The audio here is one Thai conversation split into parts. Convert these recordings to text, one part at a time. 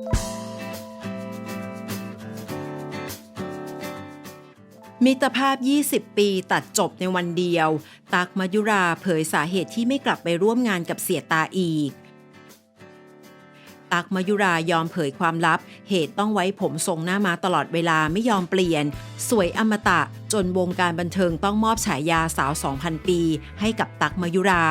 มิตรภาพ 20 ปีตัดจบในวันเดียว ตักมายุราเผยสาเหตุที่ไม่กลับไปร่วมงานกับเสียตาอีก ตักมายุรายอมเผยความลับ เหตุต้องไว้ผมทรงหน้ามาตลอดเวลาไม่ยอมเปลี่ยน สวยอมตะจนวงการบันเทิงต้องมอบฉายาสาว 2,000 ปี ให้กับตักมายุรา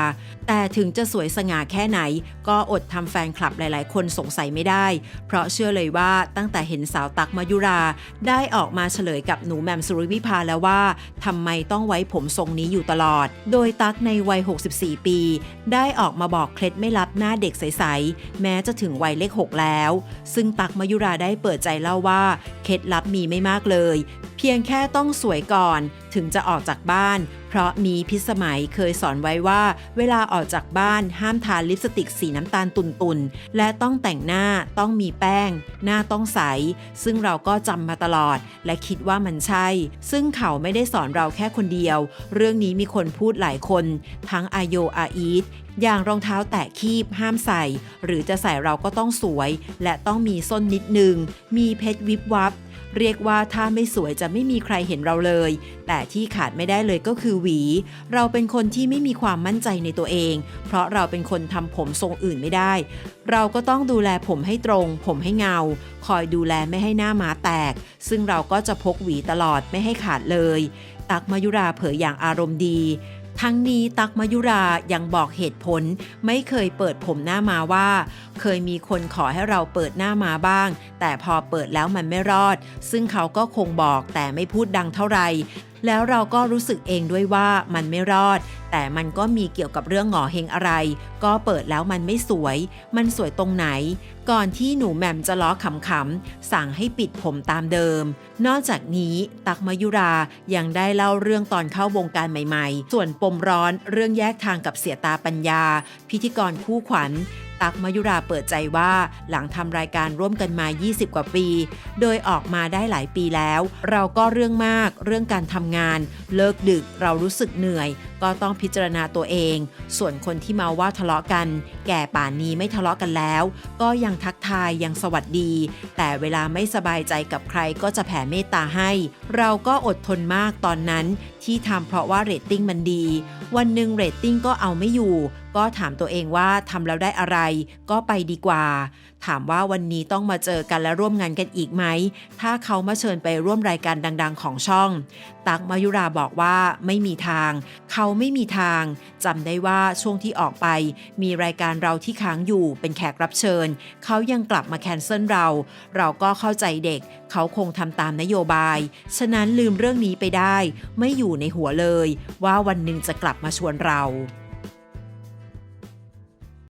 แต่ถึงจะสวยสง่าแค่ไหน ก็อดทำแฟนคลับหลาย ๆ คนสงสัยไม่ได้ เพราะเชื่อเลยว่าตั้งแต่เห็นสาวตักมายุรา ได้ออกมาเฉลยกับหนูแมมสุริวิภาแล้วว่าทำไมต้องไว้ผมทรงนี้อยู่ตลอด โดยตักในวัย 64 ปี ได้ออกมาบอกเคล็ดไม่ลับหน้าเด็กใส ๆ แม้จะถึงวัยเลข 6 แล้ว ซึ่งตักมายุราได้เปิดใจเล่าว่าเคล็ดลับมีไม่มากเลย เพียงแค่ต้องสวยก่อนถึงจะออกจากบ้าน เพราะมีพิสมัยเคยสอนไว้ว่า เวลาออกจากบ้านห้ามทาลิปสติกสีน้ำตาลตุ่นๆ และต้องแต่งหน้าต้องมีแป้ง หน้าต้องใส ซึ่งเราก็จำมาตลอด และคิดว่ามันใช่ ซึ่งเขาไม่ได้สอนเราแค่คนเดียว เรื่องนี้มีคนพูดหลายคน ทั้งอาโยอาอีทอย่างรองเท้าแตะคีบห้ามใส่ หรือจะใส่เราก็ต้องสวย และต้องมีส้นนิดนึง มีเพชรวิบวับ เรียกว่าถ้าไม่สวยจะไม่มีใครเห็นเราเลย แต่ที่ขาดไม่ได้เลยก็คือหวี เราเป็นคนที่ไม่มีความมั่นใจในตัวเอง เพราะเราเป็นคนทำผมทรงอื่นไม่ได้ เราก็ต้องดูแลผมให้ตรง ผมให้เงา คอยดูแลไม่ให้หน้าม้าแตก ซึ่งเราก็จะพกหวีตลอดไม่ให้ขาดเลย ตักมายุราเผยอย่างอารมณ์ดี ทั้งนี้ตักมายุรายังบอกเหตุผล ไม่เคยเปิดผมหน้ามาว่า เคยมีคนขอให้เราเปิดหน้ามาบ้าง แต่พอเปิดแล้วมันไม่รอด ซึ่งเขาก็คงบอกแต่ไม่พูดดังเท่าไหร่แล้วเราก็รู้สึกเองด้วยว่ามันไม่รอด แต่มันก็มีเกี่ยวกับเรื่องหงอเฮงอะไร ก็เปิดแล้วมันไม่สวย มันสวยตรงไหน ก่อนที่หนูแหม่มจะล้อขำๆ สั่งให้ปิดผมตามเดิม นอกจากนี้ตักมายุรายังได้เล่าเรื่องตอนเข้าวงการใหม่ๆ ส่วนปมร้อนเรื่องแยกทางกับเสียตาปัญญา พิธีกรคู่ขวัญ ตักมายุราเปิดใจว่าหลังทำรายการร่วมกันมา 20 กว่าปี โดยออกมาได้หลายปีแล้ว เราก็เรื่องมาก เรื่องการทำงาน เลิกดึกเรารู้สึกเหนื่อย ก็ต้องพิจารณาตัวเอง ส่วนคนที่มาว่าทะเลาะกัน แก่ป่านนี้ไม่ทะเลาะกันแล้ว ก็ยังทักทายยังสวัสดี แต่เวลาไม่สบายใจกับใครก็จะแผ่เมตตาให้ เราก็อดทนมากตอนนั้น ที่ทำเพราะว่าเรตติ้งมันดี วันหนึ่งเรตติ้งก็เอาไม่อยู่ ก็ถามตัวเองว่าทำแล้วได้อะไร ก็ไปดีกว่า ถามว่าวันนี้ต้องมาเจอกันและร่วมงานกันอีกไหม ถ้าเขามาเชิญไปร่วมรายการดัง ๆ ของช่อง ตักมายุราบอกว่าไม่มีทาง เขาไม่มีทางจำได้ว่าช่วงที่ออกไป มีรายการเราที่ค้างอยู่เป็นแขกรับเชิญ เขายังกลับมาแคนเซิลเรา เราก็เข้าใจเด็ก เขาคงทำตามนโยบาย ฉะนั้นลืมเรื่องนี้ไปได้ ไม่อยู่ในหัวเลย ว่าวันหนึ่งจะกลับมาชวนเรา